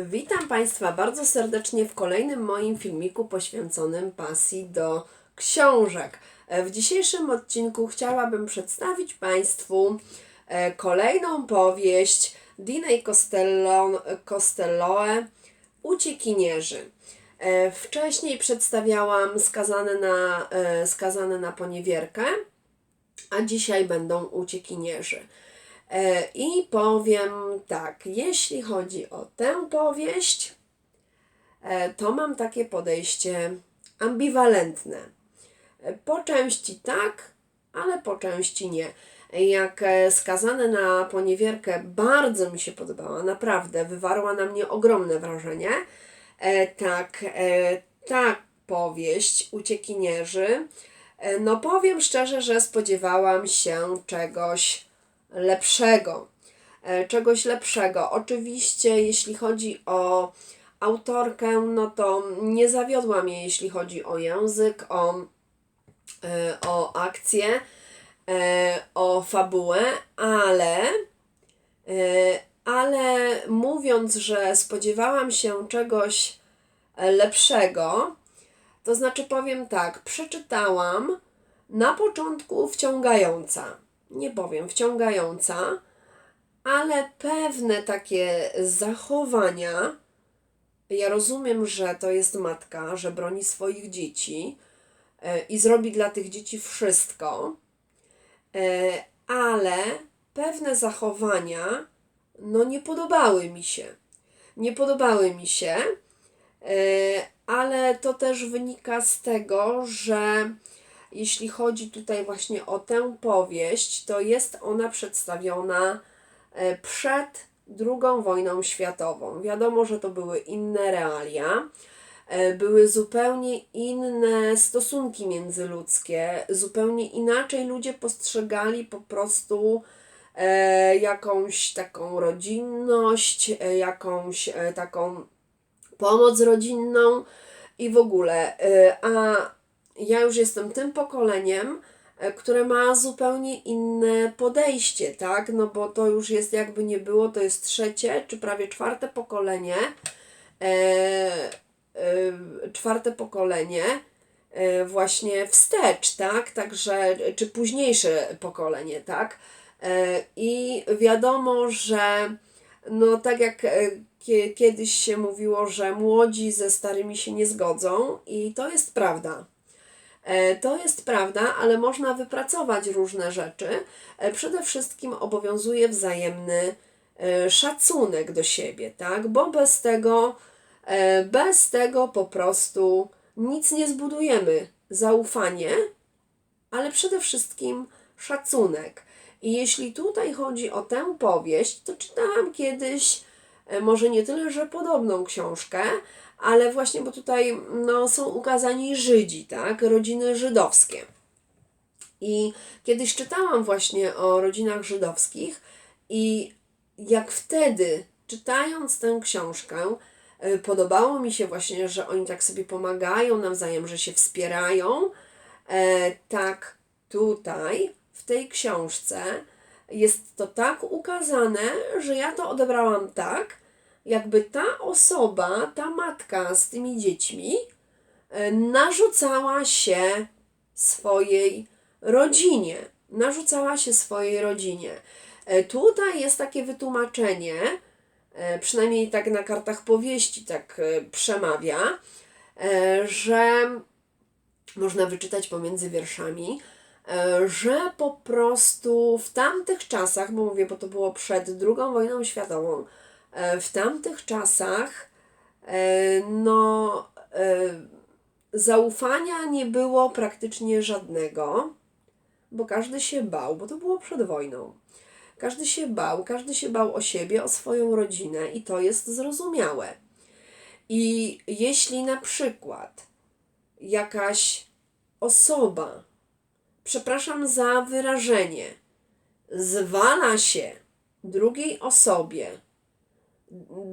Witam Państwa bardzo serdecznie w kolejnym moim filmiku poświęconym pasji do książek. E, W dzisiejszym odcinku chciałabym przedstawić Państwu e, kolejną powieść Dinej Costello, Costelloe Uciekinierzy. E, Wcześniej przedstawiałam skazane na, skazane na poniewierkę, a dzisiaj będą uciekinierzy. E, I powiem tak, jeśli chodzi o tę powieść, e, to mam takie podejście ambiwalentne. E, Po części tak, ale po części nie. Jak skazane na poniewierkę bardzo mi się podobała, naprawdę wywarła na mnie ogromne wrażenie. Tak, ta powieść Uciekinierzy, no powiem szczerze, że spodziewałam się czegoś lepszego. E, Czegoś lepszego. Oczywiście, jeśli chodzi o autorkę, no to nie zawiodła mnie, jeśli chodzi o język, o, e, o akcję, e, o fabułę, ale, ale mówiąc, że spodziewałam się czegoś lepszego, to znaczy powiem tak, przeczytałam na początku wciągająca. Nie powiem wciągająca, ale pewne takie zachowania. Ja rozumiem, że to jest matka, że broni swoich dzieci e, i zrobi dla tych dzieci wszystko, e, ale pewne zachowania no nie podobały mi się. Nie podobały mi się, e, ale to też wynika z tego, że jeśli chodzi tutaj właśnie o tę powieść, to jest ona przedstawiona e, przed II wojną światową. Wiadomo, że to były inne realia, e, były zupełnie inne stosunki międzyludzkie, zupełnie inaczej ludzie postrzegali po prostu e, jakąś taką rodzinność, jakąś taką pomoc rodzinną i w ogóle. A ja już jestem tym pokoleniem, e, które ma zupełnie inne podejście, tak? No bo to już jest jakby nie było, to jest trzecie czy prawie czwarte pokolenie. E, e, czwarte pokolenie e, właśnie wstecz, tak? Także, czy późniejsze pokolenie, tak? E, I wiadomo, że no tak jak e, kie- kiedyś się mówiło, że młodzi ze starymi się nie zgodzą i to jest prawda. E, To jest prawda, ale można wypracować różne rzeczy. E, Przede wszystkim obowiązuje wzajemny e, szacunek do siebie, tak? Bo bez tego, bez tego po prostu nic nie zbudujemy. Zaufanie, ale przede wszystkim szacunek. I jeśli tutaj chodzi o tę powieść, to czytałam kiedyś, może nie tyle, że podobną książkę, ale właśnie, bo tutaj no, są ukazani Żydzi, tak, rodziny żydowskie. I kiedyś czytałam właśnie o rodzinach żydowskich i jak wtedy, czytając tę książkę, e, podobało mi się właśnie, że oni tak sobie pomagają nawzajem, że się wspierają. E, tak tutaj, w tej książce, jest to tak ukazane, że ja to odebrałam tak, jakby ta osoba, ta matka z tymi dziećmi, e, narzucała się swojej rodzinie. Narzucała się swojej rodzinie. E, Tutaj jest takie wytłumaczenie, e, przynajmniej tak na kartach powieści tak przemawia, że można wyczytać pomiędzy wierszami, że po prostu w tamtych czasach, bo mówię, bo to było przed II wojną światową, w tamtych czasach e, no e, zaufania nie było praktycznie żadnego, bo każdy się bał, bo to było przed wojną. Każdy się bał, każdy się bał o siebie, o swoją rodzinę i to jest zrozumiałe. I jeśli na przykład jakaś osoba, przepraszam za wyrażenie, zwala się drugiej osobie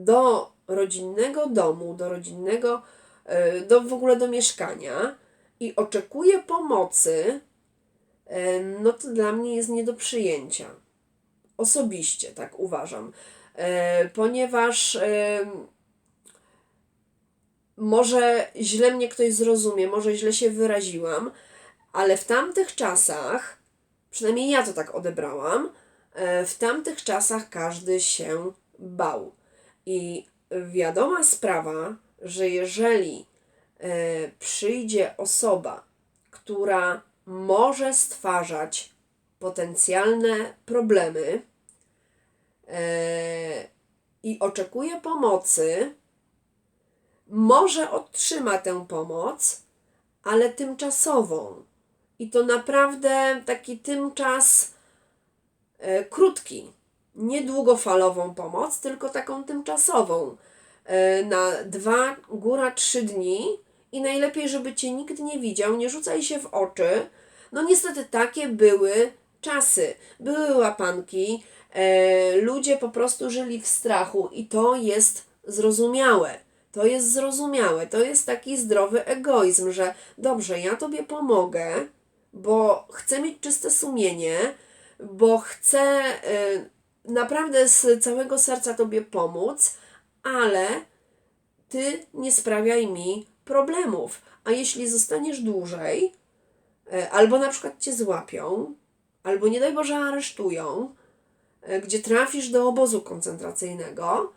do rodzinnego domu, do rodzinnego, e, do w ogóle do mieszkania i oczekuje pomocy, e, no to dla mnie jest nie do przyjęcia. Osobiście tak uważam. E, Ponieważ może źle mnie ktoś zrozumie, może źle się wyraziłam, ale w tamtych czasach, przynajmniej ja to tak odebrałam, w tamtych czasach każdy się bał. I wiadoma sprawa, że jeżeli e, przyjdzie osoba, która może stwarzać potencjalne problemy e, i oczekuje pomocy, może otrzyma tę pomoc, ale tymczasową. I to naprawdę taki tymczas e, krótki, nie długofalową pomoc, tylko taką tymczasową e, na dwa, góra trzy dni i najlepiej, żeby cię nikt nie widział, nie rzucaj się w oczy. No niestety takie były czasy. Były łapanki, e, ludzie po prostu żyli w strachu i to jest zrozumiałe. To jest zrozumiałe, to jest taki zdrowy egoizm, że dobrze, ja tobie pomogę, bo chcę mieć czyste sumienie, bo chcę y, naprawdę z całego serca tobie pomóc, ale ty nie sprawiaj mi problemów. A jeśli zostaniesz dłużej, y, albo na przykład cię złapią, albo nie daj Boże aresztują, y, gdzie trafisz do obozu koncentracyjnego,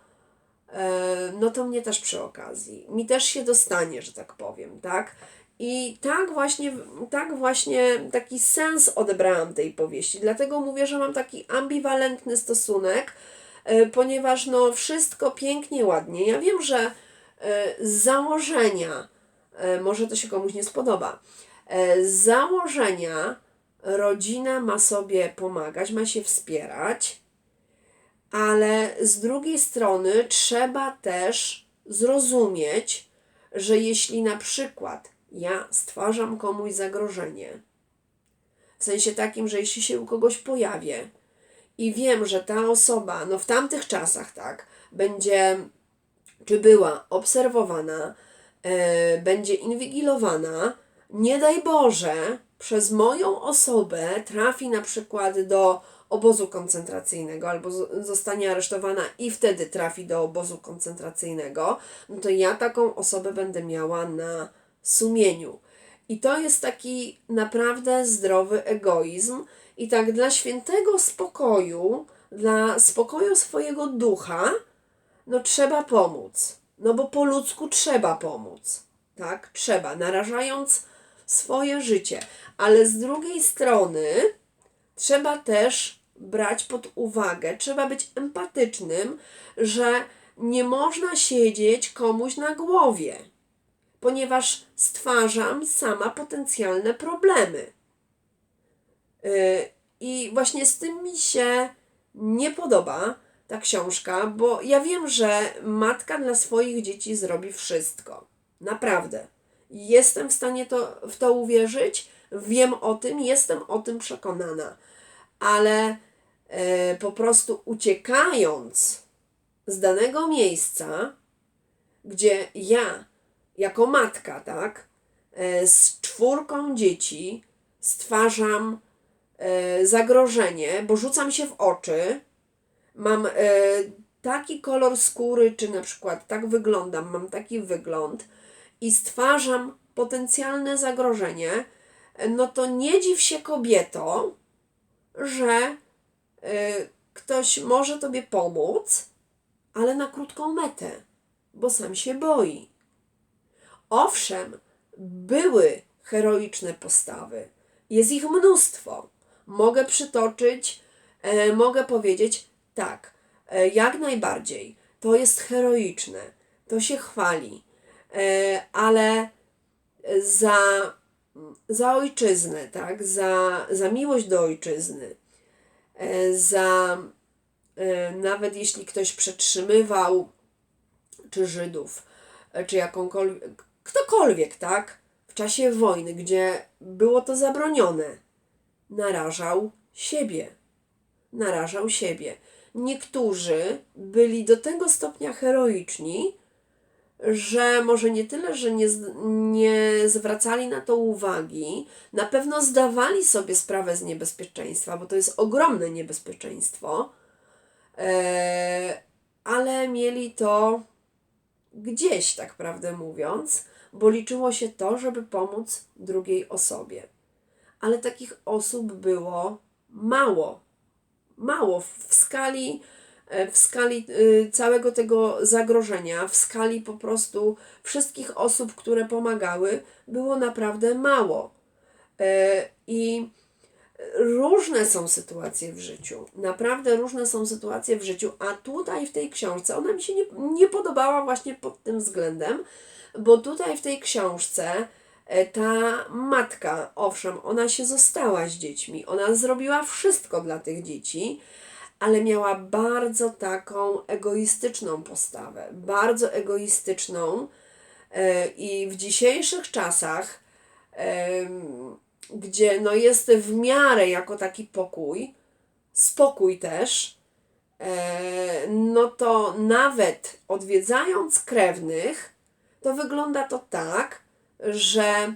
E, no to mnie też przy okazji. Mi też się dostanie, że tak powiem, tak? I tak właśnie, tak właśnie taki sens odebrałam tej powieści. Dlatego mówię, że mam taki ambiwalentny stosunek, e, ponieważ no wszystko pięknie, ładnie. Ja wiem, że e, z założenia, może to się komuś nie spodoba, z założenia rodzina ma sobie pomagać, ma się wspierać, ale z drugiej strony trzeba też zrozumieć, że jeśli na przykład ja stwarzam komuś zagrożenie, w sensie takim, że jeśli się u kogoś pojawię i wiem, że ta osoba, no w tamtych czasach, tak, będzie czy była obserwowana, e, będzie inwigilowana, nie daj Boże, przez moją osobę trafi na przykład do obozu koncentracyjnego albo zostanie aresztowana i wtedy trafi do obozu koncentracyjnego, no to ja taką osobę będę miała na sumieniu. I to jest taki naprawdę zdrowy egoizm. I tak dla świętego spokoju, dla spokoju swojego ducha, no trzeba pomóc. No bo po ludzku trzeba pomóc. Tak? Trzeba, narażając swoje życie. Ale z drugiej strony trzeba też brać pod uwagę, trzeba być empatycznym, że nie można siedzieć komuś na głowie, ponieważ stwarzam sama potencjalne problemy. Y, I właśnie z tym mi się nie podoba ta książka, bo ja wiem, że matka dla swoich dzieci zrobi wszystko. Naprawdę. Jestem w stanie to, w to uwierzyć, wiem o tym, jestem o tym przekonana ale e, po prostu uciekając z danego miejsca, gdzie ja, jako matka, tak, e, z czwórką dzieci stwarzam e, zagrożenie, bo rzucam się w oczy, mam taki kolor skóry, czy na przykład tak wyglądam, mam taki wygląd i stwarzam potencjalne zagrożenie, no to nie dziw się kobieto, że ktoś może tobie pomóc, ale na krótką metę, bo sam się boi. Owszem, były heroiczne postawy, jest ich mnóstwo. Mogę przytoczyć, e, mogę powiedzieć tak, e, jak najbardziej. To jest heroiczne, to się chwali, e, ale za za ojczyznę, tak? za, za miłość do ojczyzny, e, za e, nawet jeśli ktoś przetrzymywał czy Żydów, e, czy jakąkolwiek, ktokolwiek, tak? W czasie wojny, gdzie było to zabronione, narażał siebie. Narażał siebie. Niektórzy byli do tego stopnia heroiczni, że może nie tyle, że nie, nie zwracali na to uwagi, na pewno zdawali sobie sprawę z niebezpieczeństwa, bo to jest ogromne niebezpieczeństwo, e, ale mieli to gdzieś, tak prawdę mówiąc, bo liczyło się to, żeby pomóc drugiej osobie. Ale takich osób było mało. Mało w skali, e, w skali y, całego tego zagrożenia, w skali po prostu wszystkich osób, które pomagały, było naprawdę mało. E, I różne są sytuacje w życiu. Naprawdę różne są sytuacje w życiu, a tutaj w tej książce ona mi się nie, nie podobała właśnie pod tym względem, bo tutaj w tej książce e, ta matka, owszem, ona się została z dziećmi, ona zrobiła wszystko dla tych dzieci, ale miała bardzo taką egoistyczną postawę, bardzo egoistyczną e, i w dzisiejszych czasach gdzie no jest w miarę jako taki pokój, spokój też, e, no to nawet odwiedzając krewnych, to wygląda to tak, że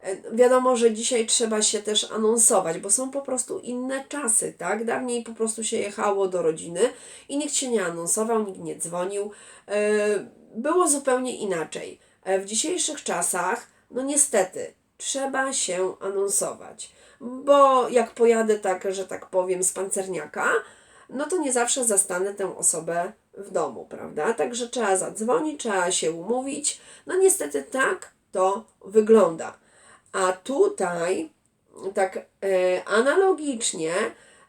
e, wiadomo, że dzisiaj trzeba się też anonsować, bo są po prostu inne czasy, tak? Dawniej po prostu się jechało do rodziny i nikt się nie anonsował, nikt nie dzwonił. E, Było zupełnie inaczej. W dzisiejszych czasach, no niestety, trzeba się anonsować, bo jak pojadę tak, że tak powiem, z pancerniaka, no to nie zawsze zastanę tę osobę w domu, prawda? Także trzeba zadzwonić, trzeba się umówić. No niestety tak to wygląda. A tutaj tak e, analogicznie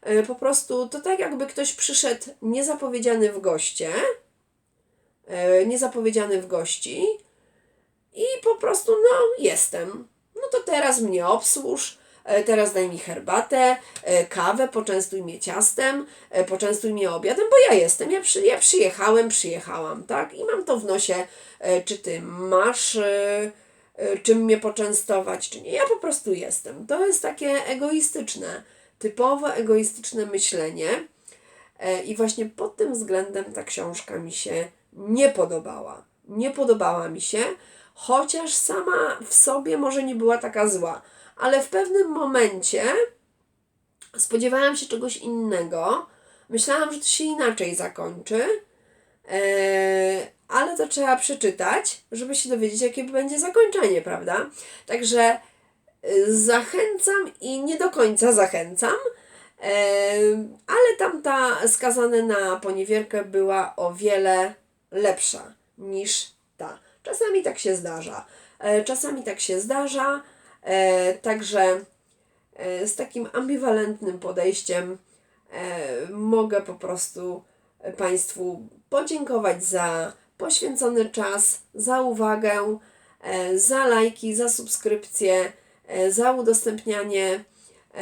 e, po prostu to tak jakby ktoś przyszedł niezapowiedziany w goście, e, niezapowiedziany w gości i po prostu no jestem. To teraz mnie obsłuż, e, teraz daj mi herbatę, e, kawę, poczęstuj mnie ciastem, e, poczęstuj mnie obiadem, bo ja jestem, ja, przy, ja przyjechałem, przyjechałam, tak? I mam to w nosie, czy ty masz czym mnie poczęstować, czy nie. Ja po prostu jestem. To jest takie egoistyczne, typowo egoistyczne myślenie. I właśnie pod tym względem ta książka mi się nie podobała. Nie podobała mi się, chociaż sama w sobie może nie była taka zła, ale w pewnym momencie spodziewałam się czegoś innego. Myślałam, że to się inaczej zakończy, e, ale to trzeba przeczytać, żeby się dowiedzieć, jakie będzie zakończenie, prawda? Także y, zachęcam i nie do końca zachęcam, e, ale tamta skazana na poniewierkę była o wiele lepsza niż ta. Czasami tak się zdarza. E, Czasami tak się zdarza, e, także e, z takim ambiwalentnym podejściem mogę po prostu Państwu podziękować za poświęcony czas, za uwagę, za lajki, za subskrypcje, za udostępnianie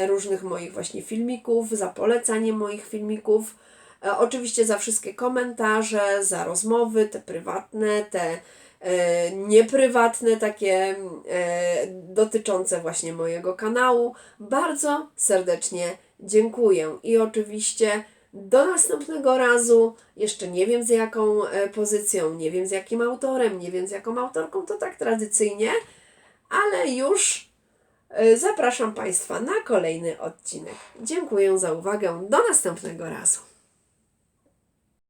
różnych moich właśnie filmików, za polecanie moich filmików. Oczywiście za wszystkie komentarze, za rozmowy, te prywatne, te nieprywatne, takie e, dotyczące właśnie mojego kanału. Bardzo serdecznie dziękuję i oczywiście do następnego razu. Jeszcze nie wiem z jaką e, pozycją, nie wiem z jakim autorem, nie wiem z jaką autorką, to tak tradycyjnie, ale już e, zapraszam Państwa na kolejny odcinek. Dziękuję za uwagę. Do następnego razu.